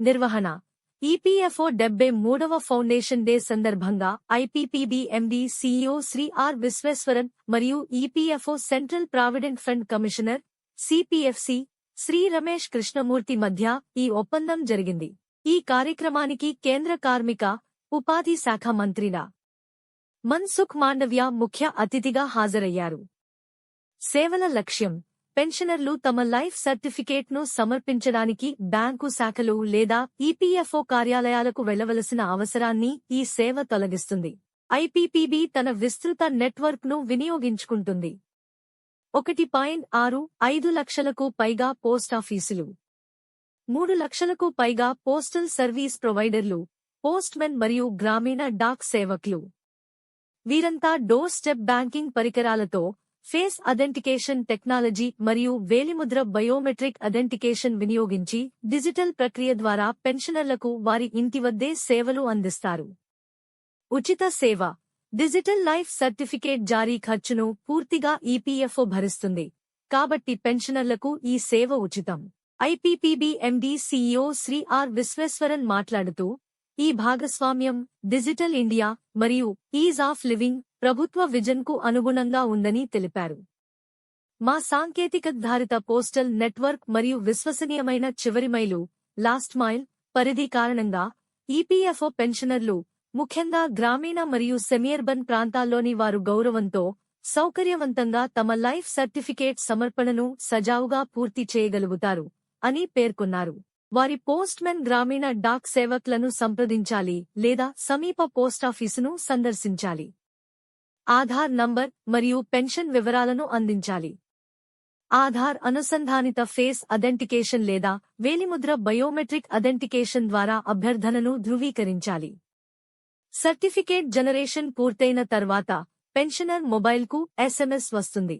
నిర్వహణ. ఈపీఎఫ్ఓ డెబ్బై మూడవ ఫౌండేషన్ డే సందర్భంగా IPPB MD CEO Shri R Vishweshwaran మరియు EPFO central provident fund commissioner CPFC Shri Ramesh Krishnamurthy మధ్య ఈ ఒప్పందం జరిగింది. ఈ కార్యక్రమానికి కేంద్ర కార్మిక ఉపాధి శాఖ మంత్రిలా మన్సుఖ్ మాండవ్య ముఖ్య అతిథిగా హాజరయ్యారు. సేవల లక్ష్యం పెన్షనర్లు తమ లైఫ్ సర్టిఫికేట్ను సమర్పించడానికి బ్యాంకు శాఖలు లేదా ఈపీఎఫ్ఓ కార్యాలయాలకు వెళ్ళవలసిన అవసరాన్ని ఈ సేవ తొలగిస్తుంది. ఐపీపీబీ తన విస్తృత నెట్వర్క్ను వినియోగించుకుంటుంది. ఒకటి పాయింట్ ఆరు ఐదు లక్షలకు పైగా పోస్టాఫీసులు మూడు లక్షలకు పైగా పోస్టల్ సర్వీస్ ప్రొవైడర్లు పోస్ట్మెన్ మరియు గ్రామీణ డాక్ సేవకులు. వీరంతా డోర్ స్టెప్ బ్యాంకింగ్ పరికరాలతో ఫేస్ అథెంటికేషన్ టెక్నాలజీ మరియు వేలిముద్ర బయోమెట్రిక్ అథెంటికేషన్ వినియోగించి డిజిటల్ ప్రక్రియ ద్వారా పెన్షనర్లకు వారి ఇంటి వద్దే సేవలు అందిస్తారు. ఉచిత సేవ డిజిటల్ లైఫ్ సర్టిఫికేట్ జారీ ఖర్చును పూర్తిగా ఈపీఎఫ్ఓ భరిస్తుంది. కాబట్టి పెన్షనర్లకు ఈ సేవ ఉచితం. IPPB MD CEO Shri R Vishweshwaran మాట్లాడుతూ ఈ భాగస్వామ్యం డిజిటల్ ఇండియా మరియు ఈజ్ ఆఫ్ లివింగ్ ప్రభుత్వ విజన్కు అనుగుణంగా ఉందని తెలిపారు. మా సాంకేతికధారిత పోస్టల్ నెట్వర్క్ మరియు విశ్వసనీయమైన చివరి మైలు లాస్ట్ మైల్ పరిధి కారణంగా ఈపీఎఫ్ఓ పెన్షనర్లు ముఖ్యంగా గ్రామీణ మరియు సెమియర్బన్ ప్రాంతాల్లోని వారు గౌరవంతో సౌకర్యవంతంగా తమ లైఫ్ సర్టిఫికేట్ సమర్పణను సజావుగా పూర్తి చేయగలుగుతారు అని పేర్కొన్నారు. వారి పోస్ట్మెన్ గ్రామీణ డాక్ సేవక్లను సంప్రదించాలి లేదా సమీప పోస్టాఫీసును సందర్శించాలి. ఆధార్ నంబర్ మరియు పెన్షన్ వివరాలను అందించాలి. ఆధార్ అనుసంధానిత ఫేస్ అథెంటికేషన్ లేదా వేలిముద్ర బయోమెట్రిక్ అథెంటికేషన్ ద్వారా అభ్యర్థనను ధృవీకరించాలి. సర్టిఫికేట్ జనరేషన్ పూర్తయిన తర్వాత పెన్షనర్ మొబైల్కు ఎస్ఎంఎస్ వస్తుంది.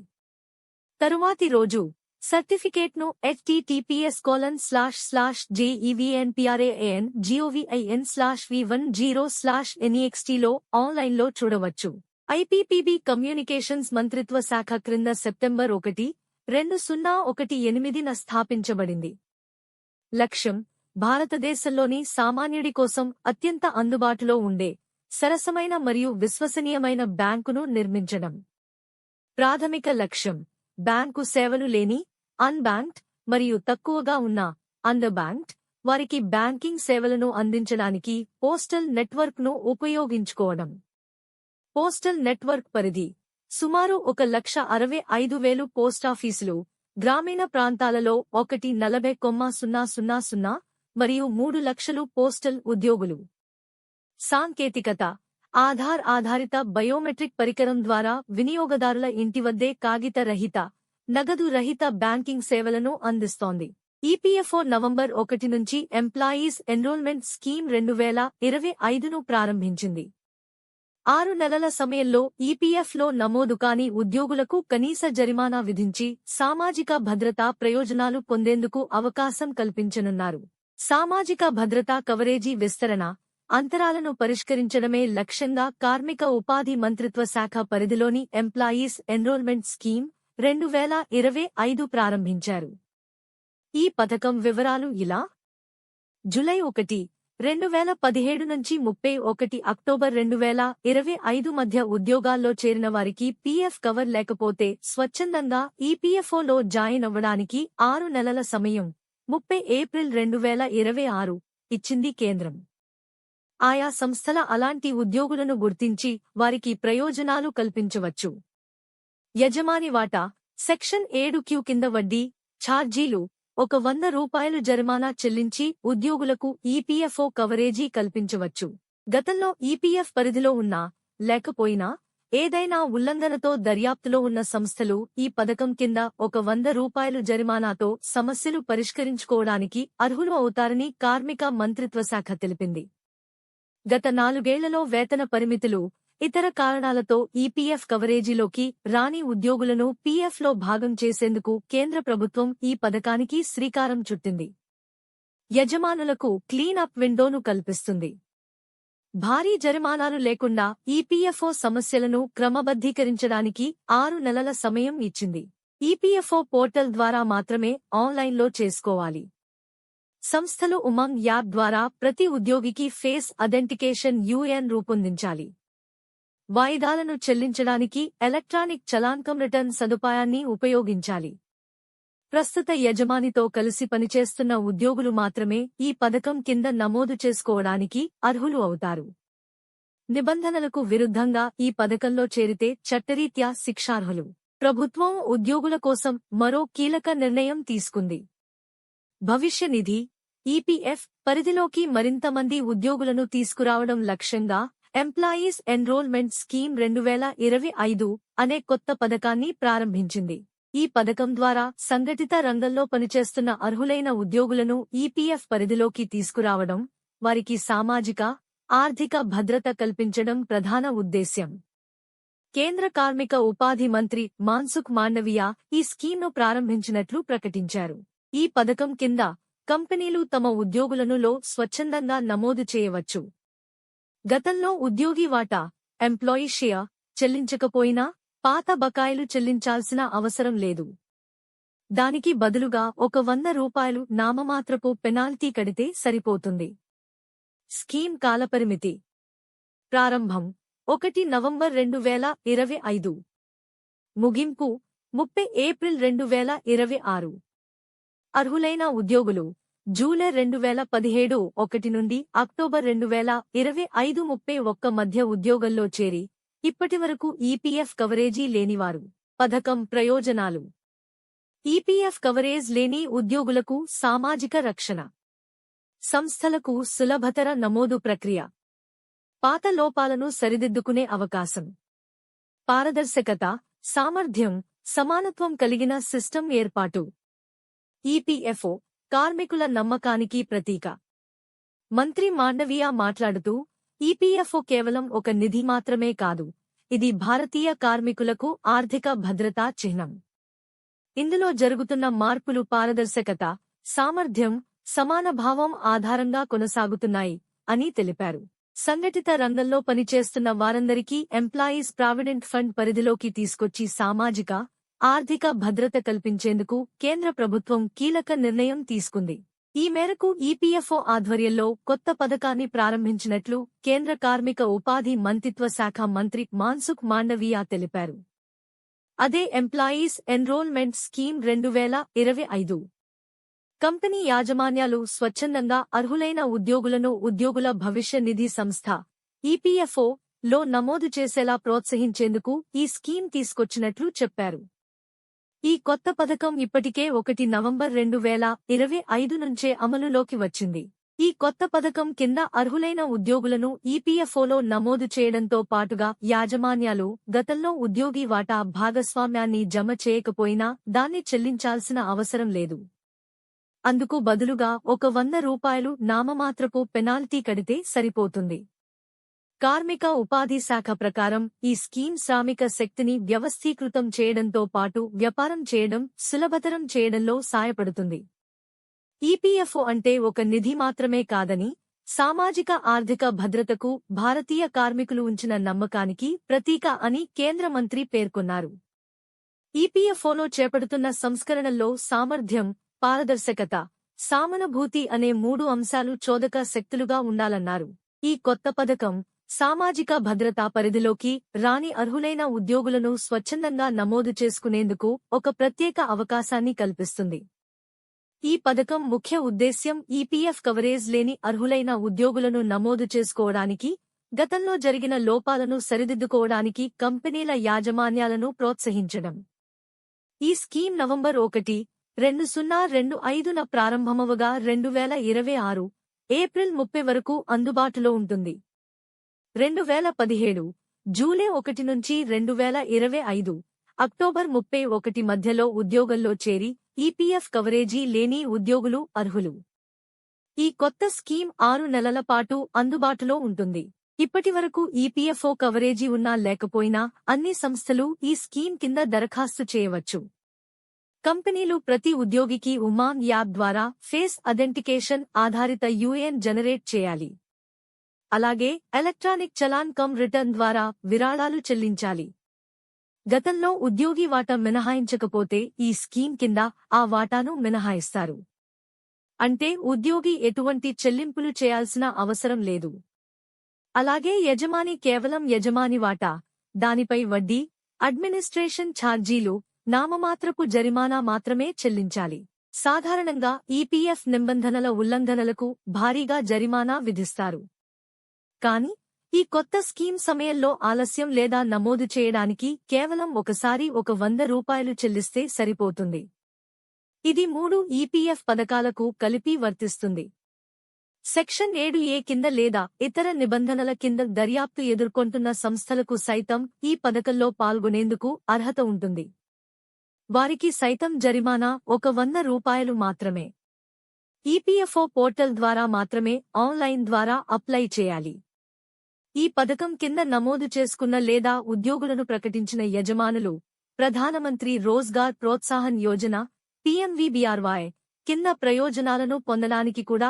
తరువాతి రోజు సర్టిఫికేట్ను HTTPS colon slash slash JEVNPRAN GOVIN slash V one zero slash ఎన్ఈఎక్స్టీలో ఆన్లైన్లో చూడవచ్చు. ఐపీపీబీ కమ్యూనికేషన్స్ మంత్రిత్వ శాఖ క్రింద సెప్టెంబర్ ఒకటి రెండు సున్నా ఒకటి ఎనిమిదిన స్థాపించబడింది. లక్ష్యం భారతదేశంలోని సామాన్యుడి కోసం అత్యంత అందుబాటులో ఉండే సరసమైన మరియు విశ్వసనీయమైన బ్యాంకును నిర్మించడం. ప్రాథమిక లక్ష్యం బ్యాంకు సేవలు లేని అన్బ్యాంక్డ్ మరియు తక్కువగా ఉన్న అండర్బ్యాంక్డ్ వారికి బ్యాంకింగ్ సేవలను అందించడానికి పోస్టల్ నెట్వర్క్ను ఉపయోగించుకోవడం. పోస్టల్ నెట్వర్క్ పరిధి సుమారు ఒక లక్ష అరవై ఐదు వేలు పోస్టాఫీసులు గ్రామీణ ప్రాంతాలలో ఒకటి నలభై కొమ్మ సున్నా సున్నా సున్నా మరియు మూడు లక్షలు పోస్టల్ ఉద్యోగులు. సాంకేతికత ఆధార్ ఆధారిత బయోమెట్రిక్ పరికరం ద్వారా వినియోగదారుల ఇంటి వద్దే కాగిత రహిత నగదు రహిత బ్యాంకింగ్ సేవలను అందిస్తోంది. ఈపీఎఫ్ఓ నవంబర్ ఒకటి నుంచి ఎంప్లాయీస్ ఎన్రోల్మెంట్ స్కీమ్ రెండు వేల ఇరవై ఐదును ప్రారంభించింది. ఆరు నెలల సమయంలో ఈపీఎఫ్లో నమోదు కాని ఉద్యోగులకు కనీస జరిమానా విధించి సామాజిక భద్రతా ప్రయోజనాలు పొందేందుకు అవకాశం కల్పించనున్నారు. సామాజిక భద్రతా కవరేజీ విస్తరణ అంతరాలను పరిష్కరించడమే లక్ష్యంగా కార్మిక ఉపాధి మంత్రిత్వ శాఖ పరిధిలోని ఎంప్లాయీస్ ఎన్రోల్మెంట్ స్కీమ్ రెండు వేల ఇరవై ఐదు ప్రారంభించారు. ఈ పథకం వివరాలు ఇలా. జులై ఒకటి రెండు వేల పదిహేడు నుంచి ముప్పై ఒకటి అక్టోబర్ రెండు వేల ఇరవై ఐదు మధ్య ఉద్యోగాల్లో చేరిన వారికి పీఎఫ్ కవర్ లేకపోతే స్వచ్ఛందంగా ఈపీఎఫ్ఓలో జాయిన్ అవ్వడానికి ఆరు నెలల సమయం ముప్పై ఏప్రిల్ రెండు వేల ఇరవై ఆరు ఇచ్చింది కేంద్రం. ఆయా సంస్థల అలాంటి ఉద్యోగులను గుర్తించి వారికి ప్రయోజనాలు కల్పించవచ్చు. యజమాని వాటా సెక్షన్ ఏడు క్యూ కింద వడ్డీ ఛార్జీలు ఒక వంద రూపాయలు జరిమానా చెల్లించి ఉద్యోగులకు ఈపీఎఫ్ఓ కవరేజీ కల్పించవచ్చు. గతంలో ఈపీఎఫ్ పరిధిలో ఉన్నా లేకపోయినా ఏదైనా ఉల్లంఘనతో దర్యాప్తులో ఉన్న సంస్థలు ఈ పథకం కింద ఒక వంద రూపాయలు జరిమానాతో సమస్యలు పరిష్కరించుకోవడానికి అర్హులు అవుతారని కార్మిక మంత్రిత్వ శాఖ తెలిపింది. గత నాలుగేళ్ళలో వేతన పరిమితులు ఇతర కారణాలతో ఈపీఎఫ్ కవరేజీలోకి రాని ఉద్యోగులను పీఎఫ్లో భాగం చేసేందుకు కేంద్ర ప్రభుత్వం ఈ పథకానికి శ్రీకారం చుట్టింది. యజమానులకు క్లీన్ అప్ విండోను కల్పిస్తుంది. భారీ జరిమానాలు లేకుండా ఈపీఎఫ్ఓ సమస్యలను క్రమబద్ధీకరించడానికి ఆరు నెలల సమయం ఇచ్చింది. ఈపీఎఫ్ఓ పోర్టల్ ద్వారా మాత్రమే ఆన్లైన్లో చేసుకోవాలి. సంస్థలు ఉమంగ్ యాప్ ద్వారా ప్రతి ఉద్యోగికి ఫేస్ అథెంటికేషన్ యూఎన్ రూపొందించాలి. వాయిదాలను చెల్లించడానికి ఎలక్ట్రానిక్ చలాన్కం రిటర్న్ సదుపాయాన్ని ఉపయోగించాలి. ప్రస్తుత యజమానితో కలిసి పనిచేస్తున్న ఉద్యోగులు మాత్రమే ఈ పథకం కింద నమోదు చేసుకోవడానికి అర్హులు అవుతారు. నిబంధనలకు విరుద్ధంగా ఈ పథకంలో చేరితే చట్టరీత్యా శిక్షార్హులు. ప్రభుత్వం ఉద్యోగుల కోసం మరో కీలక నిర్ణయం తీసుకుంది. భవిష్య నిధి ఈపీఎఫ్ పరిధిలోకి మరింత మంది ఉద్యోగులను తీసుకురావడం లక్ష్యంగా ఎంప్లాయీస్ ఎన్రోల్మెంట్ స్కీమ్ రెండు వేల ఇరవై ఐదు అనే కొత్త పథకాన్ని ప్రారంభించింది. ఈ పథకం ద్వారా సంఘటిత రంగంలో పనిచేస్తున్న అర్హులైన ఉద్యోగులను ఈపీఎఫ్ పరిధిలోకి తీసుకురావడం వారికి సామాజిక ఆర్థిక భద్రత కల్పించడం ప్రధాన ఉద్దేశ్యం. కేంద్ర కార్మిక ఉపాధి మంత్రి మాన్సుఖ్ మాండవియా ఈ స్కీమ్ను ప్రారంభించినట్లు ప్రకటించారు. ఈ పథకం కింద కంపెనీలు తమ ఉద్యోగులను లో స్వచ్ఛందంగా నమోదు చేయవచ్చు. గతంలో ఉద్యోగి వాటా ఎంప్లాయీ షేర్ చెల్లించకపోయినా పాత బకాయిలు చెల్లించాల్సిన అవసరం లేదు. దానికి బదులుగా ఒక వంద రూపాయలు నామమాత్రపు పెనాల్టీ కడితే సరిపోతుంది. స్కీమ్ కాలపరిమితి. ప్రారంభం. ఒకటి నవంబర్ రెండు వేల ఇరవై ఐదు. ముగింపు. ముప్పై ఏప్రిల్ రెండు వేల ఇరవై ఆరు. అర్హులైన ఉద్యోగులు. జూలై రెండు వేల పదిహేడు ఒకటి నుండి అక్టోబర్ రెండు వేల ఇరవై ఐదు ముప్పై ఒక్క మధ్య ఉద్యోగంలో చేరి ఇప్పటివరకు ఈపీఎఫ్ కవరేజీ లేనివారు. పథకం ప్రయోజనాలు. ఈపీఎఫ్ కవరేజ్ లేని ఉద్యోగులకు సామాజిక రక్షణ. సంస్థలకు సులభతర నమోదు ప్రక్రియ. పాత లోపాలను సరిదిద్దుకునే అవకాశం. పారదర్శకత సామర్థ్యం సమానత్వం కలిగిన సిస్టమ్ ఏర్పాటు. ఈపీఎఫ్ఓ కార్మికుల నమ్మకానికి ప్రతీక. మంత్రి మాండవియా మాట్లాడుతూ ఈపీఎఫ్ఓ కేవలం ఒక నిధి మాత్రమే కాదు ఇది భారతీయ కార్మికులకు ఆర్థిక భద్రతా చిహ్నం. ఇందులో జరుగుతున్న మార్పులు పారదర్శకత సామర్థ్యం సమానభావం ఆధారంగా కొనసాగుతున్నాయి అని తెలిపారు. సంఘటిత రంగంలో పనిచేస్తున్న వారందరికీ ఎంప్లాయీస్ ప్రావిడెంట్ ఫండ్ పరిధిలోకి తీసుకొచ్చి సామాజిక ఆర్థిక భద్రత కల్పించేందుకు కేంద్ర ప్రభుత్వం కీలక నిర్ణయం తీసుకుంది. ఈ మేరకు ఈపీఎఫ్ఓ ఆధ్వర్యంలో కొత్త పథకాన్ని ప్రారంభించినట్లు కేంద్ర కార్మిక ఉపాధి మంత్రిత్వ శాఖ మంత్రి మాన్సుఖ్ మాండవీయా తెలిపారు. అదే ఎంప్లాయీస్ ఎన్రోల్మెంట్ స్కీమ్ రెండు వేల ఇరవై ఐదు. కంపెనీ యాజమాన్యాలు స్వచ్ఛందంగా అర్హులైన ఉద్యోగులను ఉద్యోగుల భవిష్య నిధి సంస్థ ఈపీఎఫ్ఓ లో నమోదు చేసేలా ప్రోత్సహించేందుకు ఈ స్కీమ్ తీసుకొచ్చినట్లు చెప్పారు. ఈ కొత్త పథకం ఇప్పటికే ఒకటి నవంబర్ రెండు వేల ఇరవై ఐదు నుంచే అమలులోకి వచ్చింది. ఈ కొత్త పథకం కింద అర్హులైన ఉద్యోగులను ఈపీఎఫ్ఓలో నమోదు చేయడంతో పాటుగా యాజమాన్యాలు గతంలో ఉద్యోగి వాటా భాగస్వామ్యాన్ని జమ చేయకపోయినా దాన్ని చెల్లించాల్సిన అవసరం లేదు. అందుకు బదులుగా ఒక వంద రూపాయలు నామమాత్రపు పెనాల్టీ కడితే సరిపోతుంది. కార్మిక ఉపాధి శాఖ ప్రకారం ఈ స్కీమ్ శ్రామిక శక్తిని వ్యవస్థీకృతం చేయడంతో పాటు వ్యాపారం చేయడం సులభతరం చేయడంలో సాయపడుతుంది ఈపీఎఫ్ఓ అంటే ఒక నిధి మాత్రమే కాదని సామాజిక ఆర్థిక భద్రతకు భారతీయ కార్మికులు ఉంచిన నమ్మకానికి ప్రతీక అని కేంద్ర మంత్రి పేర్కొన్నారు. ఈపీఎఫ్ఓలో చేపడుతున్న సంస్కరణల్లో సామర్థ్యం పారదర్శకత సామనుభూతి అనే మూడు అంశాలు చోదక శక్తులుగా ఉండాలన్నారు. ఈ కొత్త పథకం సామాజిక భద్రతా పరిధిలోకి రాని అర్హులైన ఉద్యోగులను స్వచ్ఛందంగా నమోదు చేసుకునేందుకు ఒక ప్రత్యేక అవకాశాన్ని కల్పిస్తుంది. ఈ పథకం ముఖ్య ఉద్దేశ్యం ఈపీఎఫ్ కవరేజ్ లేని అర్హులైన ఉద్యోగులను నమోదు చేసుకోవడానికి గతంలో జరిగిన లోపాలను సరిదిద్దుకోవడానికి కంపెనీల యాజమాన్యాలను ప్రోత్సహించడం. ఈ స్కీమ్ నవంబర్ ఒకటి రెండు సున్నా రెండు ఐదున ప్రారంభమవగా రెండు వేల ఇరవై ఆరు ఏప్రిల్ ముప్పై వరకు అందుబాటులో ఉంటుంది. రెండు వేల పదిహేడు జూలై ఒకటి నుంచి రెండు వేల ఇరవై ఐదు అక్టోబర్ ముప్పై ఒకటి మధ్యలో ఉద్యోగంలో చేరి ఈపీఎఫ్ కవరేజీ లేని ఉద్యోగులు అర్హులు. ఈ కొత్త స్కీమ్ ఆరు నెలల పాటు అందుబాటులో ఉంటుంది. ఇప్పటివరకు ఈపీఎఫ్ఓ కవరేజీ ఉన్నా లేకపోయినా అన్ని సంస్థలు ఈ స్కీమ్ కింద దరఖాస్తు చేయవచ్చు. కంపెనీలు ప్రతి ఉద్యోగికి ఉమాంగ్ యాప్ ద్వారా ఫేస్ అథెంటికేషన్ ఆధారిత యూఏఎన్ జనరేట్ చేయాలి. అలాగే ఎలక్ట్రానిక్ చలాన్ కమ్ రిటర్న్ ద్వారా విరాళాలు చెల్లించాలి. గతంలో ఉద్యోగి వాటా మినహాయించకపోతే ఈ స్కీమ్ కింద ఆ వాటాను మినహాయిస్తారు. అంటే ఉద్యోగి ఎటువంటి చెల్లింపులు చేయాల్సిన అవసరం లేదు. అలాగే యజమాని కేవలం యజమాని వాటా దానిపై వడ్డీ అడ్మినిస్ట్రేషన్ ఛార్జీలు నామమాత్రపు జరిమానా మాత్రమే చెల్లించాలి. సాధారణంగా ఈపీఎఫ్ నిబంధనల ఉల్లంఘనలకు భారీగా జరిమానా విధిస్తారు. కాని ఈ కొత్త స్కీమ్ సమయంలో ఆలస్యం లేదా నమోదు చేయడానికి కేవలం ఒకసారి ఒక వంద రూపాయలు చెల్లిస్తే సరిపోతుంది. ఇది మూడు ఈపీఎఫ్ పథకాలకు కలిపి వర్తిస్తుంది. సెక్షన్ ఏడు ఏ కింద లేదా ఇతర నిబంధనల కింద దర్యాప్తు ఎదుర్కొంటున్న సంస్థలకు సైతం ఈ పథకంలో పాల్గొనేందుకు అర్హత ఉంటుంది. వారికి సైతం జరిమానా ఒక వంద రూపాయలు మాత్రమే. ఈపీఎఫ్ఓ పోర్టల్ ద్వారా మాత్రమే ఆన్లైన్ ద్వారా అప్లై చేయాలి. ఈ పథకం కింద నమోదు చేసుకున్న లేదా ఉద్యోగులను ప్రకటించిన యజమానులు ప్రధానమంత్రి రోజ్గార్ ప్రోత్సాహన్ యోజన పీఎంవీబీఆర్వాయ్ కింద ప్రయోజనాలను పొందడానికి కూడా